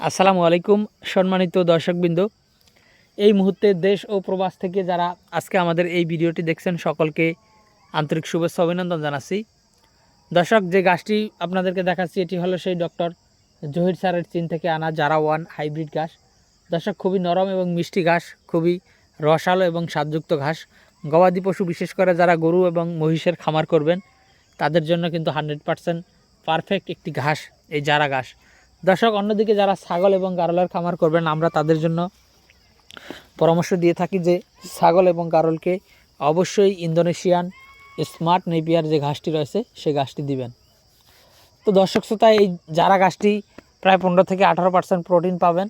আসসালামু আলাইকুম, সম্মানিত দর্শকবৃন্দ। এই মুহূর্তে দেশ ও প্রবাস থেকে যারা আজকে আমাদের এই ভিডিওটি দেখছেন, সকলকে আন্তরিক শুভেচ্ছা অভিনন্দন জানাচ্ছি। দর্শক, যে গাছটি আপনাদেরকে দেখাচ্ছি, এটি হলো সেই ডক্টর জহির স্যারের চীন থেকে আনা জারা ওয়ান হাইব্রিড ঘাস। দর্শক, খুবই নরম এবং মিষ্টি ঘাস, খুবই রসালো এবং স্বাদযুক্ত ঘাস। গবাদি পশু, বিশেষ করে যারা গরু এবং মহিষের খামার করবেন, তাদের জন্য কিন্তু হান্ড্রেড পারসেন্ট পারফেক্ট একটি ঘাস, এই জারা ঘাস। দর্শক, অন্যদিকে যারা ছাগল এবং গারলের খামার করবেন, আমরা তাদের জন্য পরামর্শ দিয়ে থাকি যে ছাগল এবং গারলকে অবশ্যই ইন্দোনেশিয়ান স্মার্ট নেপিয়ার যে ঘাসটি রয়েছে সেই ঘাসটি দিবেন। তো দর্শক শ্রোতা, এই যারা ঘাসটি প্রায় পনেরো থেকে আঠারো পার্সেন্ট প্রোটিন পাবেন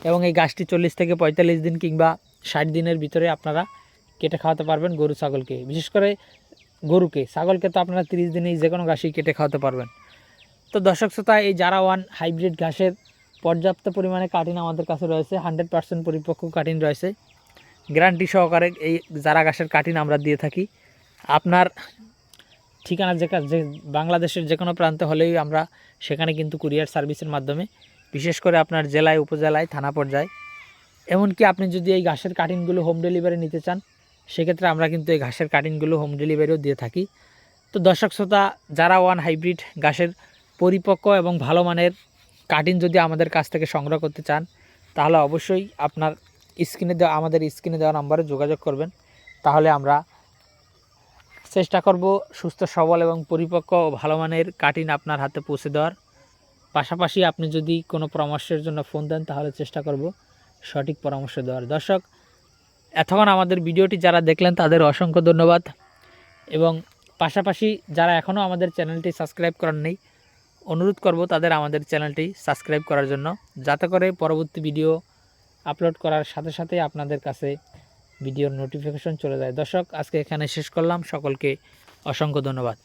এবং এই গাছটি চল্লিশ থেকে পঁয়তাল্লিশ দিন কিংবা ষাট দিনের ভিতরে আপনারা কেটে খাওয়াতে পারবেন গরু, ছাগলকে। বিশেষ করে গরুকে। ছাগলকে তো আপনারা তিরিশ দিনেই যে কোনো ঘাসই কেটে খাওয়াতে পারবেন। তো দর্শক শ্রোতা, এই জারা ওয়ান হাইব্রিড ঘাসের পর্যাপ্ত পরিমাণে কাটিন আমাদের কাছে রয়েছে, হান্ড্রেড পার্সেন্ট পরিপক্ক কাটিন রয়েছে। গ্যারান্টি সহকারে এই জারা ঘাসের কাটিন আমরা দিয়ে থাকি। আপনার ঠিকানা যে যে বাংলাদেশের যে কোনো প্রান্তে হলেই আমরা সেখানে কিন্তু কুরিয়ার সার্ভিসের মাধ্যমে, বিশেষ করে আপনার জেলায়, উপজেলায়, থানা পর্যায়ে। এমনকি আপনি যদি এই ঘাসের কাটিনগুলো হোম ডেলিভারি নিতে চান, সেক্ষেত্রে আমরা কিন্তু এই ঘাসের কাটিনগুলো হোম ডেলিভারিও দিয়ে থাকি। তো দর্শক শ্রোতা, যারা ওয়ান হাইব্রিড ঘাসের পরিপক্ক এবং ভালো মানের কাটিন যদি আমাদের কাছ থেকে সংগ্রহ করতে চান, তাহলে অবশ্যই আপনার স্ক্রিনে দেওয়া, আমাদের স্ক্রিনে দেওয়া নাম্বারে যোগাযোগ করবেন। তাহলে আমরা চেষ্টা করব সুস্থ, সবল এবং পরিপক্ক ও ভালো মানের কাটিন আপনার হাতে পৌঁছে দেওয়ার। পাশাপাশি আপনি যদি কোনো পরামর্শের জন্য ফোন দেন, তাহলে চেষ্টা করব সঠিক পরামর্শ দেওয়ার। দর্শক, এতক্ষণ আমাদের ভিডিওটি যারা দেখলেন, তাদের অসংখ্য ধন্যবাদ। এবং পাশাপাশি যারা এখনও আমাদের চ্যানেলটি সাবস্ক্রাইব করেন নেই অনুরোধ করব তাদের আমাদের চ্যানেলটি সাবস্ক্রাইব করার জন্য, যাতে করে পরবর্তী ভিডিও আপলোড করার সাথে সাথে আপনাদের কাছে ভিডিওর নোটিফিকেশন চলে যায়। দর্শক, আজকে এখানে শেষ করলাম। সকলকে অসংখ্য ধন্যবাদ।